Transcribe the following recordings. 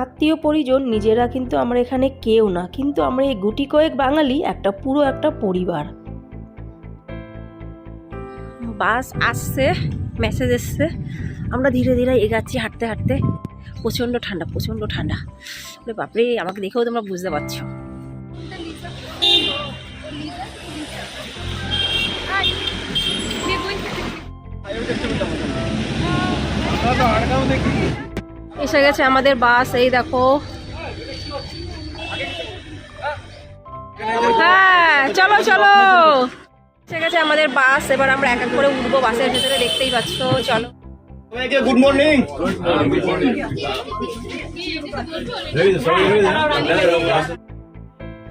আত্মীয় পরিজন নিজেরা কিন্তু আমরা এখানে কেউ না, কিন্তু আমরা এই গুটি কয়েক বাঙালি, একটা পুরো একটা পরিবার। বাস আসছে, মেসেজ এসছে, আমরা ধীরে ধীরে এগাচ্ছি হাঁটতে হাঁটতে। প্রচণ্ড ঠান্ডা প্রচণ্ড ঠান্ডা। বাপরে, আমাকে দেখেও তোমরা বুঝতে পারছ। এসে গেছে আমাদের বাস এই দেখো। হ্যাঁ চলো চলো। এসে গেছে আমাদের বাস এবার আমরা এক এক করে উঠবো বাসের ভেতরে দেখতেই পাচ্ছ চলো। সবাইকে গুড মর্নিং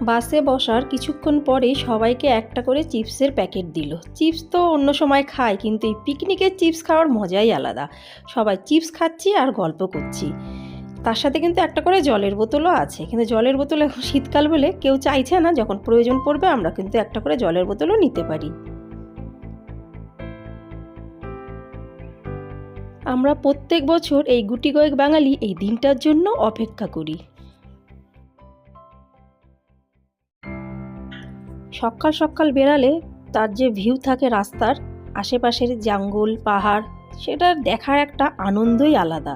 বাসে বসার কিছুক্ষণ পরে সবাইকে একটা করে চিপসের প্যাকেট দিল। চিপস তো অন্য সময় খায়, কিন্তু এই পিকনিকের চিপস খাওয়ার মজাই আলাদা। সবাই চিপস খাচ্ছি আর গল্প করছি। তার সাথে কিন্তু একটা করে জলের বোতলও আছে। কিন্তু জলের বোতল এখন শীতকাল বলে কেউ চাইছে না, যখন প্রয়োজন পড়বে আমরা কিন্তু একটা করে জলের বোতলও নিতে পারি। আমরা প্রত্যেক বছর এই গুটি কয়েক বাঙালি এই দিনটার জন্য অপেক্ষা করি। সকাল সকাল বেরালে তার যে ভিউ থাকে রাস্তার, আশেপাশের জঙ্গল, পাহাড়, সেটা দেখার একটা আনন্দই আলাদা।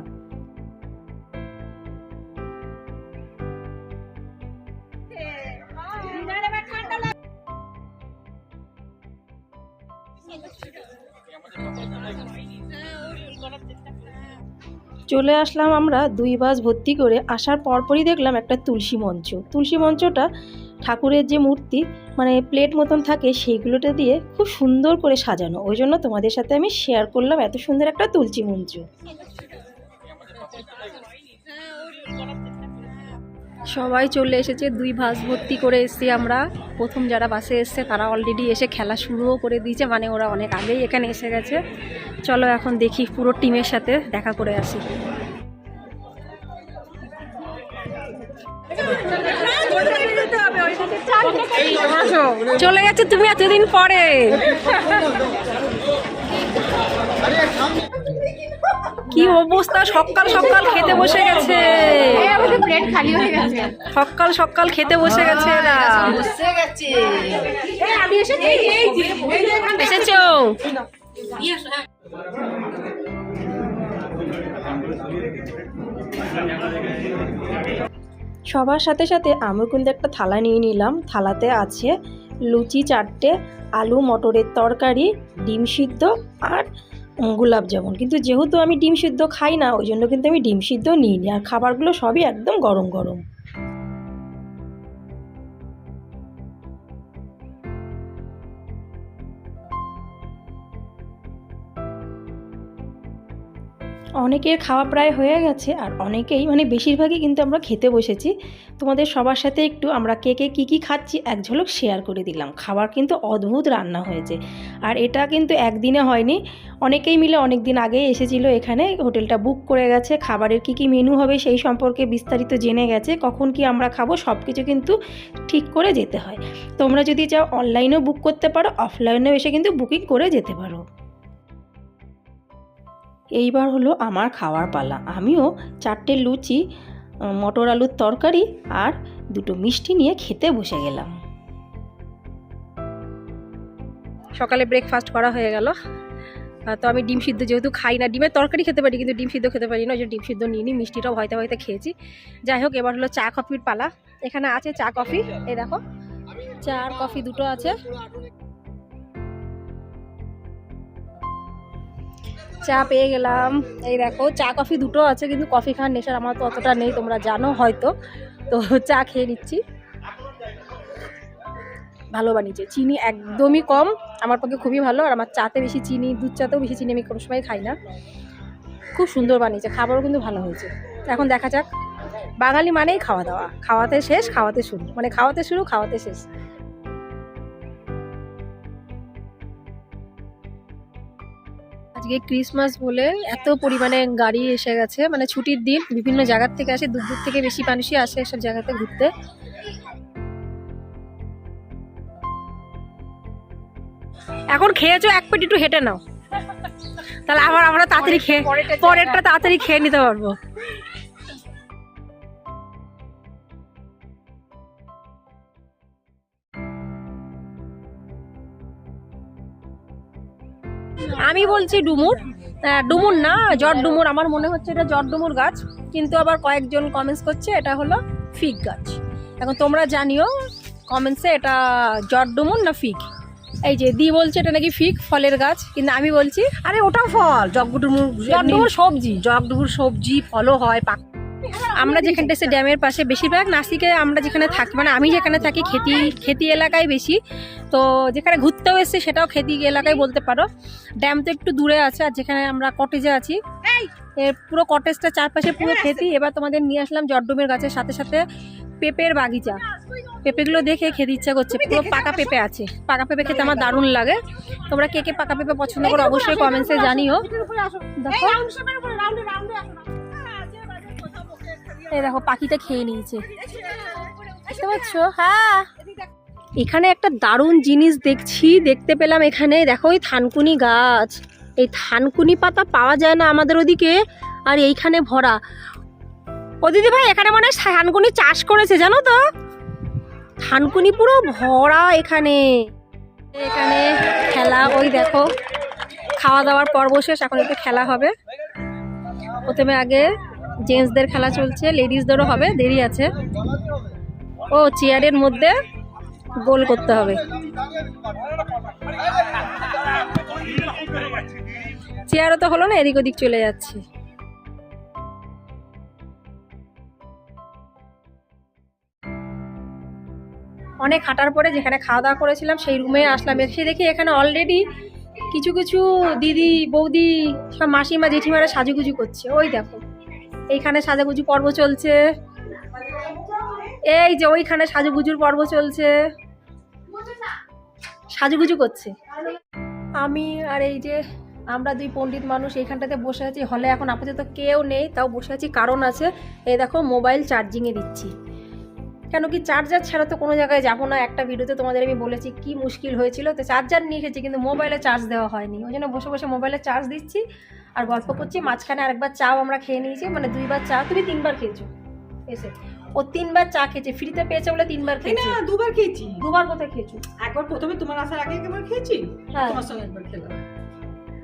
চলে আসলাম আমরা দুই বাস ভর্তি করে, আসার পরপরই দেখলাম একটা তুলসী মঞ্চ। তুলসী মঞ্চটা ঠাকুরের যে মূর্তি মানে প্লেট মতন থাকে সেইগুলোতে দিয়ে খুব সুন্দর করে সাজানো। ওই জন্য তোমাদের সাথে আমি শেয়ার করলাম এত সুন্দর একটা তুলসী মঞ্চ। সবাই চলে এসেছে, দুই বাস ভর্তি করে এসেছি আমরা। প্রথম যারা বাসে এসছে তারা অলরেডি এসে খেলা শুরুও করে দিয়েছে মানে ওরা অনেক আগেই এখানে এসে গেছে। চলো এখন দেখি পুরো টিমের সাথে দেখা করে আসি। চলে গেছে তুমি এতদিন পরে। কি অবস্থা? সকাল সকাল খেতে বসে গেছে। প্লেট খালি হয়ে গেছে। সকাল সকাল খেতে বসে গেছে এরা। বসে গেছে। এসেছ? সবার সাথে সাথে আমি কিন্তু একটা থালা নিয়ে নিলাম। থালাতে আছে লুচি চারটে, আলু মটরের তরকারি, ডিম সিদ্ধ আর গোলাপ জামুন। কিন্তু যেহেতু আমি ডিম সিদ্ধ খাই না, ওই জন্য কিন্তু আমি ডিম সিদ্ধ নিই আর খাবারগুলো সবই একদম গরম গরম। অনেকের খাওয়া প্রায় হয়ে গেছে আর অনেকেই মানে বেশিরভাগই কিন্তু আমরা খেতে বসেছি। তোমাদের সবার সাথে একটু আমরা কে কে, কী কী খাচ্ছি এক ঝলক শেয়ার করে দিলাম। খাবার কিন্তু অদ্ভুত রান্না হয়েছে। আর এটা কিন্তু একদিনে হয়নি। অনেকেই মিলে অনেক দিন আগেই এসেছিল এখানে, হোটেলটা বুক করে গেছে। খাবারের কী কী মেনু হবে সেই সম্পর্কে বিস্তারিত জেনে গেছে। কখন কি আমরা খাব সব কিছু কিন্তু ঠিক করে যেতে হয়। তোমরা যদি চাও অনলাইনেও বুক করতে পারো অফলাইনেও এসে কিন্তু বুকিং করে যেতে পারো। এইবার হলো আমার খাওয়ার পালা। আমিও চারটে লুচি মটর আলুর তরকারি আর দুটো মিষ্টি নিয়ে খেতে বসে গেলাম। সকালে ব্রেকফাস্ট করা হয়ে গেল। তো আমি ডিম সিদ্ধ যেহেতু খাই না, ডিমের তরকারি খেতে পারি কিন্তু ডিম সিদ্ধ খেতে পারি না ওই জন্য ডিম সিদ্ধ নিয়ে নিই মিষ্টিটাও হয়তো হয়তো খেয়েছি। যাই হোক, এবার হলো চা কফির পালা। এখানে আছে চা কফি, এই দেখো, চা আর কফি দুটো আছে। চা পেয়ে গেলাম। এই দেখো, চা, কফি দুটো আছে, কিন্তু কফি খাওয়ার নেশার আমার তো অতটা নেই, তোমরা জানো হয়তো। তো চা খেয়ে নিচ্ছি। ভালো বানিয়েছে। চিনি একদমই কম, আমার পক্ষে খুবই ভালো, আর আমার চাতে বেশি চিনি, দুধ চাতেও বেশি চিনি আমি কোনো সময় খাই না। খুব সুন্দর বানিয়েছে, খাবারও কিন্তু ভালো হয়েছে। এখন দেখা যাক। বাঙালি মানেই খাওয়া দাওয়া। খাওয়াতে শেষ, খাওয়াতে শুরু। মানে খাওয়াতে শুরু, খাওয়াতে শেষ। আজকে ক্রিসমাস বলে এত পরিমাণে গাড়ি এসে গেছে। মানে ছুটির দিন বিভিন্ন জায়গার থেকে আসে দূর দূর থেকে বেশি মানুষই আসে এসব জায়গাতে ঘুরতে। এখন খেয়েছো এক পেটি একটু হেঁটে নাও। তাহলে আবার আমরা তাড়াতাড়ি খেয়ে পরেরটা তাড়াতাড়ি খেয়ে নিতে পারব। আমি বলছি ডুমুর। ডুমুর না জট ডুমুর। আমার মনে হচ্ছে এটা জট ডুমুর গাছ কিন্তু আবার কয়েকজন কমেন্টস করছে এটা হলো ফিক গাছ। এখন তোমরা জানিও কমেন্টসে এটা জট ডুমুর না ফিগ এই যে দি বলছে এটা নাকি ফিক ফলের গাছ কিন্তু আমি বলছি আরে ওটা ফল। জগডুমুর জট ডুমুর সবজি। জগডুমুর সবজি ফলও হয় পাক আমরা যেখানটা এসে ড্যামের পাশে বেশিরভাগ নাসিকে আমরা যেখানে থাকি মানে আমি যেখানে থাকি খেতি খেতি এলাকায় বেশি তো যেখানে ঘুরতেও এসেছি সেটাও খেতি এলাকায় বলতে পারো ড্যাম তো একটু দূরে আছে আর যেখানে আমরা কটেজে আছি এর পুরো কটেজটা চারপাশে পুরো খেতি এবার তোমাদের নিয়ে আসলাম জটডুমের গাছের সাথে সাথে পেঁপের বাগিচা পেঁপেগুলো দেখে খেতে ইচ্ছা করছে পুরো পাকা পেঁপে আছে পাকা পেঁপে খেতে আমার দারুণ লাগে তোমরা কে কে পাকা পেঁপে পছন্দ করো অবশ্যই কমেন্টসে জানিও দেখো এই দেখো, পাখিটা খেয়ে নিয়েছে। বুঝতে পারছ? হ্যাঁ। এখানে একটা দারুণ জিনিস দেখছি, দেখতে পেলাম এখানে। দেখো ওই থানকুনি গাছ। এই থানকুনি পাতা পাওয়া যায় না আমাদের ওদিকে, আর এইখানে ভরা। ও দিদি ভাই, এখানে মানে থানকুনি চাষ করেছে, জানো তো? থানকুনি পুরো ভরা এখানে। এখানে খেলা, ওই দেখো। খাওয়া দাওয়ার পর্ব শেষ, এখন একটু খেলা হবে। প্রথমে আগে জেন্টসদের খেলা চলছে, লেডিসদেরও হবে, দেরি আছে। ও, চেয়ারের মধ্যে গোল করতে হবে। চেয়ারও তো হলো না, এদিক ওদিক চলে যাচ্ছে। অনেক হাঁটার পরে যেখানে খাওয়া দাওয়া করেছিলাম, সেই রুমে আসলাম। এসে দেখি এখানে অলরেডি কিছু কিছু দিদি, বৌদি, সব মাসিমা, জেঠিমারা সাজুগুজু করছে। ওই দেখো। এইখানে সাজাগুজু পর্ব চলছে। এই যে ওইখানে সাজুগুজুর পর্ব চলছে। সাজুগুজু করছে। আমি আর এই যে আমরা দুই পণ্ডিত মানুষ এইখানটাতে বসে আছি। হলে এখন আপাতত কেউ নেই, তাও বসে আছি। কারণ আছে, এই দেখো মোবাইল চার্জিংয়ে দিচ্ছি। কেন কি চার্জার ছাড়া তো কোনো জায়গায় যাব না। একটা ভিডিওতে তোমাদের আমি বলেছি কি মুশকিল হয়েছিল। তো চার্জার নিয়ে এসেছি, কিন্তু মোবাইলে চার্জ দেওয়া হয়নি। ওই জন্য বসে বসে মোবাইলে চার্জ দিচ্ছি। আর গল্প করছি মাঝখানে আরেকবার চাও আমরা খেয়ে নিয়েছি মানে দুইবার চা তুমি তিনবার খেয়েছো। এসে। ও তিনবার চা খেয়েছে ফ্রিতে পেয়েছে বলে তিনবার না দুবার খেয়েছি। দুবার কোথায় খেয়েছো? একবার প্রথমে তোমার আসার আগে একবার খেয়েছি হ্যাঁ। তোমার সঙ্গে একবার খেলাম।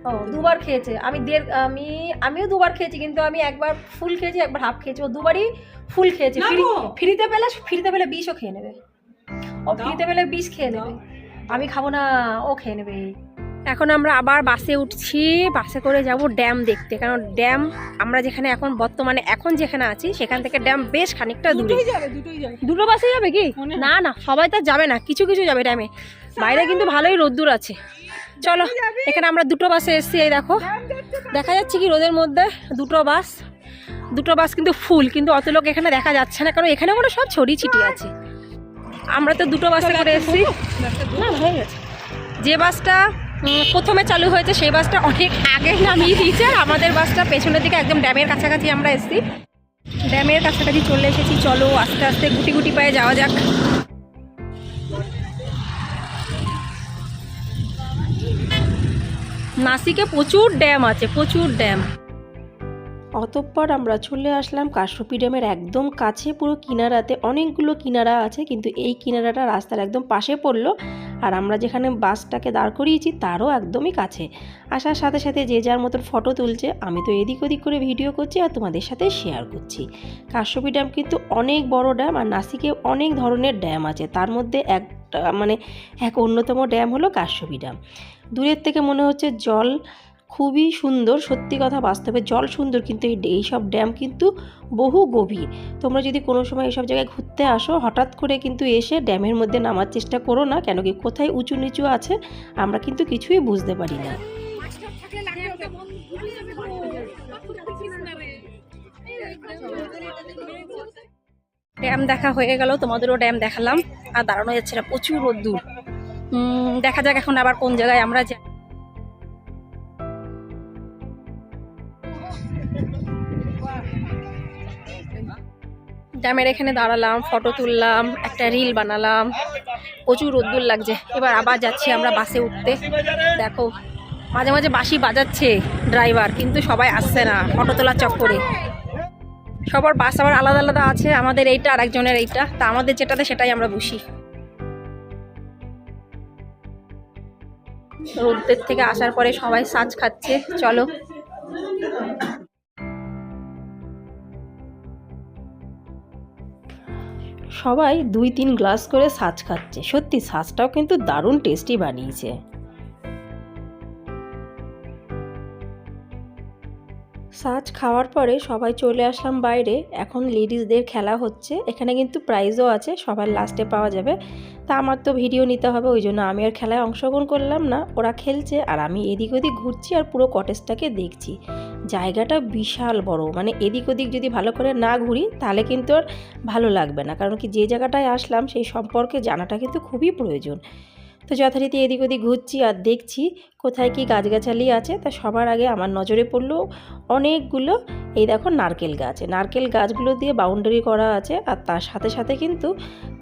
ও দুবার খেয়েছে। আমি দেড় আমি আমিও দুবার খেয়েছি কিন্তু আমি একবার ফুল খেয়েছি একবার হাফ খেয়েছি। ও দুবারই ফুল খেয়েছে। ফ্রিতে পেলে ফ্রিতে পেলে বিষও খেয়ে নেবে। ও। ফ্রিতে পেলে বিষ খেয়ে নেবে। আমি খাব না ও খেয়ে নেবে। এখন আমরা আবার বাসে উঠছি। বাসে করে যাব ড্যাম দেখতে। কারণ ড্যাম আমরা যেখানে এখন বর্তমানে এখন যেখানে আছি সেখান থেকে ড্যাম বেশ খানিকটা দূরে। দুটো বাসে যাবে কি? না না সবাই তো যাবে না। কিছু কিছু যাবে ড্যামে। বাইরে কিন্তু ভালোই রোদ্দুর আছে। চলো এখানে আমরা দুটো বাসে এসেছি এই দেখো। দেখা যাচ্ছে কি রোদের মধ্যে? দুটো বাস। দুটো বাস কিন্তু ফুল কিন্তু অত লোক এখানে দেখা যাচ্ছে না। কারণ এখানে কোনো সব ছড়িয়ে ছিটিয়ে আছে। আমরা তো দুটো বাসে করে এসেছি। না হয়ে গেছে। যে বাসটা প্রথমে চালু হয়েছে সেই বাসটা অনেক আগে নামিয়ে দিয়েছে, আর আমাদের বাসটা পেছনের দিকে একদম ড্যামের কাছাকাছি আমরা এসেছি। ড্যামের কাছাকাছি চলে এসেছি, চলো আস্তে আস্তে গুটি গুটি পায়ে যাওয়া যাক। নাসিকে প্রচুর ড্যাম আছে, প্রচুর ড্যাম। অতঃপর আমরা চলে আসলাম কাশ্যপী ড্যামের একদম কাছে, পুরো কিনারাতে অনেকগুলো কিনারা আছে, কিন্তু এই কিনারাটা রাস্তার একদম পাশে পড়ল আর আমরা যেখানে বাসটাকে দাঁড় করিয়েছি তারও একদমই কাছে। আসার সাথে সাথে যে যার মতন ফটো তুলছে, আমি তো এদিক ওদিক করে ভিডিও করছি আর তোমাদের সাথে শেয়ার করছি। কাশ্যপী ড্যাম কিন্তু অনেক বড় ড্যাম আর নাসিকে অনেক ধরনের ড্যাম আছে। তার মধ্যে একটা মানে এক অন্যতম ড্যাম হলো কাশ্যপী ড্যাম দূরের থেকে মনে হচ্ছে জল খুবই সুন্দর, সত্যি কথা বাস্তবে জল সুন্দর, কিন্তু এই এইসব ড্যাম কিন্তু বহু গভীর। তোমরা যদি কোনো সময় এইসব জায়গায় ঘুরতে আসো, হঠাৎ করে কিন্তু এসে ড্যামের মধ্যে নামার চেষ্টা করো না, কেন কি কোথায় উঁচু নিচু আছে, আমরা কিন্তু কিছুই বুঝতে পারি না। ড্যাম দেখা হয়ে গেল, তোমাদেরও ড্যাম দেখালাম, আর দাঁড়ানো যাচ্ছে না, প্রচুর রোদ্দুর। দেখা যাক এখন আবার কোন জায়গায় আমরা যাই। ড্যামের এখানে দাঁড়ালাম ফটো তুললাম, একটা রিল বানালাম। প্রচুর রোদ্দুর লাগছে। এবার আবার যাচ্ছি আমরা বাসে উঠতে। দেখো, মাঝে মাঝে বাঁশি বাজাচ্ছে ড্রাইভার কিন্তু সবাই আসছে না ফটো তোলার চক্করে। সবার বাস আবার আলাদা আলাদা আছে, আমাদের এইটা আর একজনের এইটা। তা আমাদের যেটাতে সেটাই আমরা বসি। রোদ্রের থেকে আসার পরে সবাই সাজ খাচ্ছে, চলো। সবাই দুই তিন গ্লাস করে সাজ খাচ্ছে। সত্যি সাজটাও কিন্তু দারুণ টেস্টি বানিয়েছে। সাজ খাওয়ার পরে সবাই চলে আসলাম বাইরে। এখন লেডিসদের খেলা হচ্ছে। এখানে কিন্তু প্রাইজও আছে, সবার লাস্টে পাওয়া যাবে। তা আমার তো ভিডিও নিতে হবে, ওই জন্য আমি আর খেলায় অংশগ্রহণ করলাম না। ওরা খেলছে আর আমি এদিক ওদিক ঘুরছি আর পুরো কটেজটাকে দেখছি। জায়গাটা বিশাল বড় মানে এদিক ওদিক যদি ভালো করে না ঘুরি, তাহলে কিন্তু আর ভালো লাগবে না। কারণ কি যে জায়গাটায় আসলাম, সেই সম্পর্কে জানাটা কিন্তু খুবই প্রয়োজন। তো যথারীতি এদিক ওদিক ঘুরছি আর দেখছি কোথায় কি গাছগাছালি আছে। তা সবার আগে আমার নজরে পড়ল অনেকগুলো, এই দেখো নারকেল গাছ। নারকেল গাছগুলো দিয়ে বাউন্ডারি করা আছে আর তার সাথে সাথে কিন্তু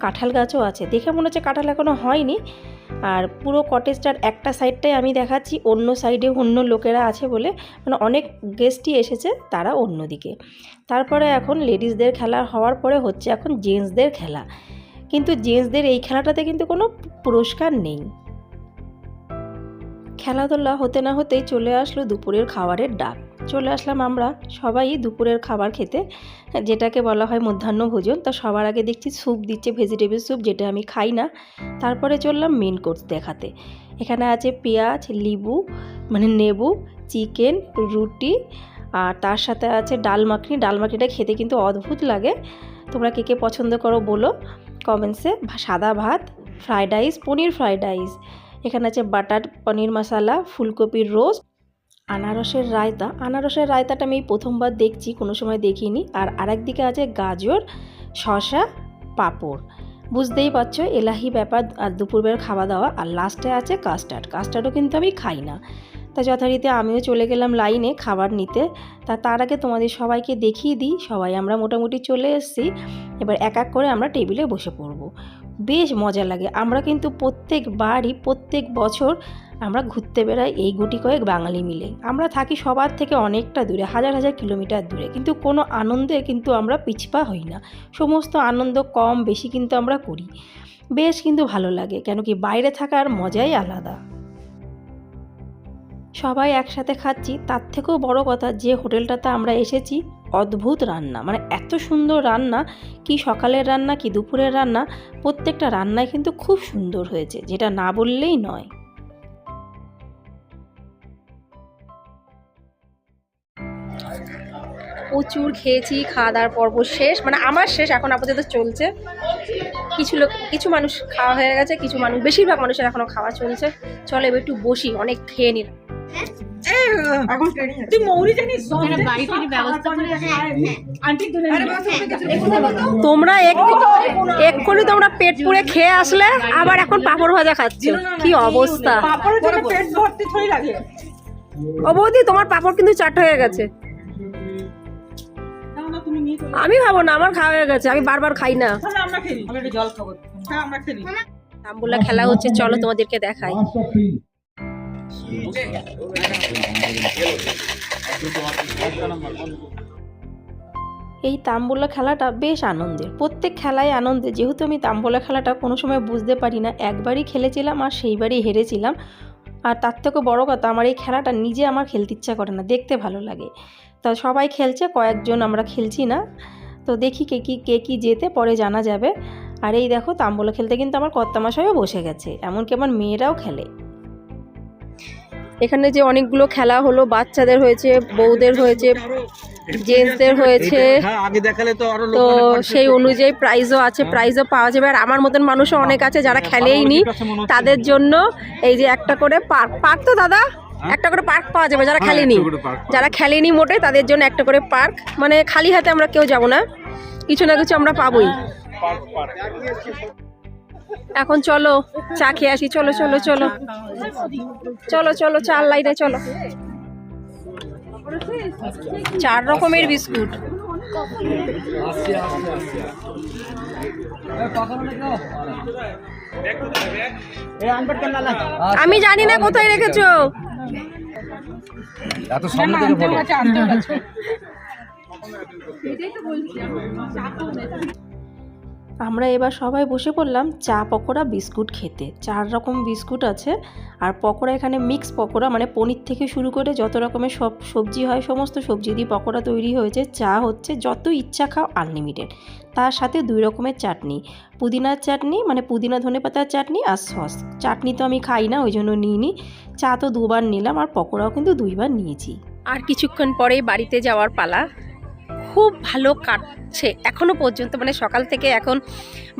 কাঁঠাল গাছও আছে। দেখে মনে হচ্ছে কাঁঠাল এখনও হয়নি। আর পুরো কটেজটার একটা সাইডটাই আমি দেখাচ্ছি, অন্য সাইডে অন্য লোকেরা আছে বলে মানে অনেক গেস্টই এসেছে তারা অন্যদিকে। তারপরে এখন লেডিসদের খেলা হওয়ার পরে হচ্ছে এখন জেন্টসদের খেলা। কিন্তু জেন্টসদের এই খেলাটাতে কিন্তু কোনো পুরস্কার নেই। খেলাধুলা হতে না হতেই চলে আসলো দুপুরের খাবারের ডাক। চলে আসলাম আমরা সবাই দুপুরের খাবার খেতে, যেটাকে বলা হয় মধ্যাহ্ন ভোজন। তা সবার আগে দেখছি স্যুপ দিচ্ছে, ভেজিটেবল স্যুপ, যেটা আমি খাই না। তারপরে চললাম মেন কোর্স দেখাতে। এখানে আছে পেঁয়াজ, লিবু মানে নেবু, চিকেন, রুটি, আর তার সাথে আছে ডাল মাখনি। ডাল মাখনিটা খেতে কিন্তু অদ্ভুত লাগে। তোমরা কে কে পছন্দ করো বলো। কমেন্টসে সাদা ভাত fried rice paneer fried rice এখানে আছে বাটার পনির মশালা ফুলকপির রোস্ট আনারসের রায়তা। আনারসের রায়তাটা আমি প্রথমবার দেখছি, কোনো সময় দেখিনি। আর আরেক দিকে আছে গাজর, শসা, পাঁপড়। বুঝতেই পারছ, এলাহি ব্যাপার, আর দুপুরবেলার খাওয়া দাওয়া, আর লাস্টে আছে কাস্টার্ড কাস্টার্ডও কিন্তু আমি খাই না। তা যথারীতি আমিও চলে গেলাম লাইনে খাবার নিতে। তা তার আগে তোমাদের সবাইকে দেখিয়ে দিই, সবাই আমরা মোটামুটি চলে এসেছি। এবার এক এক করে আমরা টেবিলে বসে পড়ব। বেশ মজা লাগে। আমরা কিন্তু প্রত্যেকবারই প্রত্যেক বছর আমরা ঘুরতে বেড়াই এই গুটি কয়েক বাঙালি মিলে। আমরা থাকি সবার থেকে অনেকটা দূরে, হাজার হাজার কিলোমিটার দূরে। কিন্তু কোনো আনন্দে কিন্তু আমরা পিছপা হই না। সমস্ত আনন্দ কম, বেশি কিন্তু আমরা করি। বেশ কিন্তু ভালো লাগে, কেন কি বাইরে থাকার মজাই আলাদা। সবাই একসাথে খাচ্ছি, তার থেকেও বড় কথা যে হোটেলটাতে আমরা এসেছি, অদ্ভুত রান্না। মানে এত সুন্দর রান্না, কি সকালের রান্না, কি দুপুরের রান্না, প্রত্যেকটা রান্নাই কিন্তু খুব সুন্দর হয়েছে, যেটা না বললেই নয়। প্রচুর খেয়েছি খাওয়া দাওয়ার পর্ব শেষ মানে আমার শেষ, এখন আপাতত চলছে। কিছু লোক, কিছু মানুষ খাওয়া হয়ে গেছে, কিছু মানুষ, বেশিরভাগ মানুষের এখনও খাওয়া চলছে। চলো এবার একটু বসি, অনেক খেয়ে নিলাম। আন্টি ধরে তোমরা এক এক্ষুনি তোমরা পেট পুড়ে খেয়ে আসলে আবার এখন পাঁপড় ভাজা খাচ্ছ। কি অবস্থা? পাপড়ের জন্য পেট ভর্তি থই লাগে। ও বৌদি তোমার পাঁপড় কিন্তু চাট হয়ে গেছে। না না তুমি নিয়ে চলে আমি খাব না আমার খাওয়া হয়ে গেছে। আমি বারবার খাই না। তাহলে আমরা খেলি আমি একটু জল খাব। হ্যাঁ আমরা খেলি তাম্বুলা খেলা হচ্ছে চলো তোমাদেরকে দেখাই। এই তাম্বুলা খেলাটা বেশ আনন্দের। প্রত্যেক খেলায় আনন্দে। যেহেতু আমি তাম্বুলা খেলাটা কোনো সময় বুঝতে পারি না, একবারই খেলেছিলাম আর সেইবারই হেরেছিলাম। আর তার থেকে বড় কথা, আমার এই খেলাটা নিজে আমার খেলতে ইচ্ছা করে না, দেখতে ভালো লাগে। তা সবাই খেলছে, কয়েকজন আমরা খেলছি না। তো দেখি কে কী কে কী যেতে পরে জানা যাবে। আর এই দেখো, তাম্বুলা খেলতে কিন্তু আমার কর্তামশাইও বসে গেছে, এমনকি আমার মেয়েরাও খেলে। এখানে যে অনেকগুলো খেলা হলো বাচ্চাদের হয়েছে বউদের হয়েছে জেন্টসদের হয়েছে। হ্যাঁ তো তো সেই অনুযায়ী প্রাইজও আছে প্রাইজও পাওয়া যাবে। আর আমার মতন মানুষও অনেক আছে যারা খেলেই নি তাদের জন্য এই যে একটা করে পার্ক পার্ক তো দাদা? একটা করে পার্ক পাওয়া যাবে যারা খেলেনি। যারা খেলেনি মোটে তাদের জন্য একটা করে পার্ক মানে খালি হাতে আমরা কেউ যাব না। কিছু না কিছু আমরা পাবোই। এখন চলো চা খেয়ে আসি। চলো চলো চলো। চলো চলো চার লাইনে চলো। চার রকমের বিস্কুট। আমি জানি না কোথায় রেখেছো। এত সামনে থেকে বলো আমরা এবার সবাই বসে পড়লাম চা, পকোড়া, বিস্কুট খেতে। চার রকম বিস্কুট আছে আর পকোড়া এখানে মিক্স পকোড়া মানে পনির থেকে শুরু করে যত রকমের সব সবজি হয়, সমস্ত সবজি দিয়ে পকোড়া তৈরি হয়েছে। চা হচ্ছে যত ইচ্ছা খাও আনলিমিটেড তার সাথে দুই রকমের চাটনি। পুদিনার চাটনি মানে পুদিনা ধনে পাতার চাটনি আর সস। চাটনি তো আমি খাই না, ওই জন্য নিইনি। চা তো দুবার নিলাম আর পকোড়াও কিন্তু দুইবার নিয়েছি। আর কিছুক্ষণ পরেই বাড়িতে যাওয়ার পালা। খুব ভালো কাটছে। এখনও পর্যন্ত মানে সকাল থেকে এখন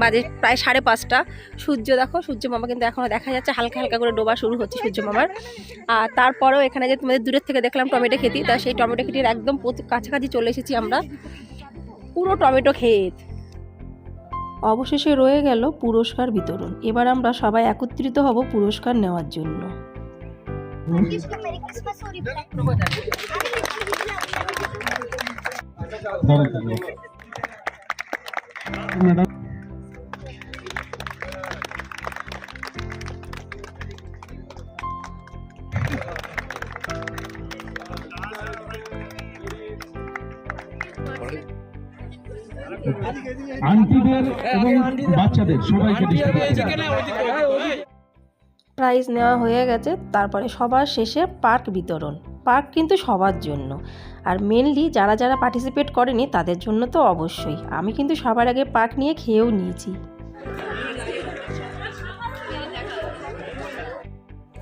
বাজে প্রায় সাড়ে পাঁচটা। সূর্য দেখো, সূর্য মামা কিন্তু এখনও দেখা যাচ্ছে, হালকা হালকা করে ডোবা শুরু হচ্ছে সূর্য মামার। আর তারপরেও এখানে যে তোমাদের দূরের থেকে দেখলাম টমেটো খেতি তা সেই টমেটো খেতির একদম কাছাকাছি চলে এসেছি আমরা। পুরো টমেটো ক্ষেত। অবশেষে রয়ে গেল পুরস্কার বিতরণ। এবার আমরা সবাই একত্রিত হব পুরস্কার নেওয়ার জন্য। আন্টিদের এবং বাচ্চাদের সবাইকে প্রাইজ নেওয়া হয়ে গেছে তারপরে সবার শেষে পার্ক বিতরণ। পার্ক কিন্তু সবার জন্য। আর মেনলি যারা যারা পার্টিসিপেট করেনি তাদের জন্য তো অবশ্যই। আমি কিন্তু সবার আগে পাক নিয়ে খেয়েও নিয়েছি।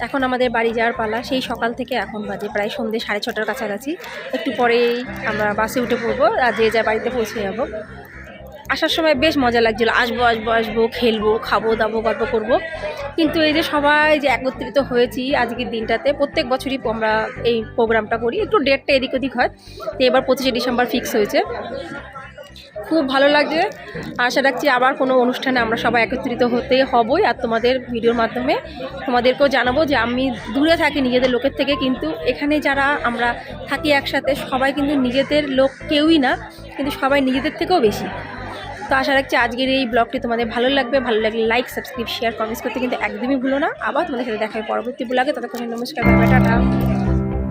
এখন আমাদের বাড়ি যাওয়ার পালা। সেই সকাল থেকে এখন বাজে প্রায় সন্ধ্যে সাড়ে ছটার কাছাকাছি। একটু পরেই আমরা বাসে উঠে পড়ব। আর যে যা বাড়িতে পৌঁছে যাব। আসার সময় বেশ মজা লাগছিল। আসব আসব আসব, খেলব, খাব, দাবো, গল্প করব। কিন্তু এই যে সবাই যে একত্রিত হয়েছি আজকের দিনটাতে, প্রত্যেক বছরই আমরা এই প্রোগ্রামটা করি। একটু ডেটটা এদিক ওদিক হয়। তো এবার পঁচিশে ডিসেম্বর ফিক্স হয়েছে। খুব ভালো লাগছে। আশা রাখছি আবার কোনো অনুষ্ঠানে আমরা সবাই একত্রিত হতে হবই। আর তোমাদের ভিডিওর মাধ্যমে তোমাদেরকেও জানাব যে আমি দূরে থাকি নিজেদের লোকের থেকে, কিন্তু এখানে যারা আমরা থাকি একসাথে, সবাই কিন্তু নিজেদের লোক কেউই না, কিন্তু সবাই নিজেদের থেকেও বেশি। তো আশা রাখছি আজকের এই ব্লগটি তোমাদের ভালো লাগবে। ভালো লাগলে লাইক সাবস্ক্রাইব শেয়ার কমেন্টস করতে কিন্তু একদমই ভুলো না। আবার তোমাদের সাথে দেখা পরবর্তী ব্লগে। ততক্ষণ নমস্কার টাটা।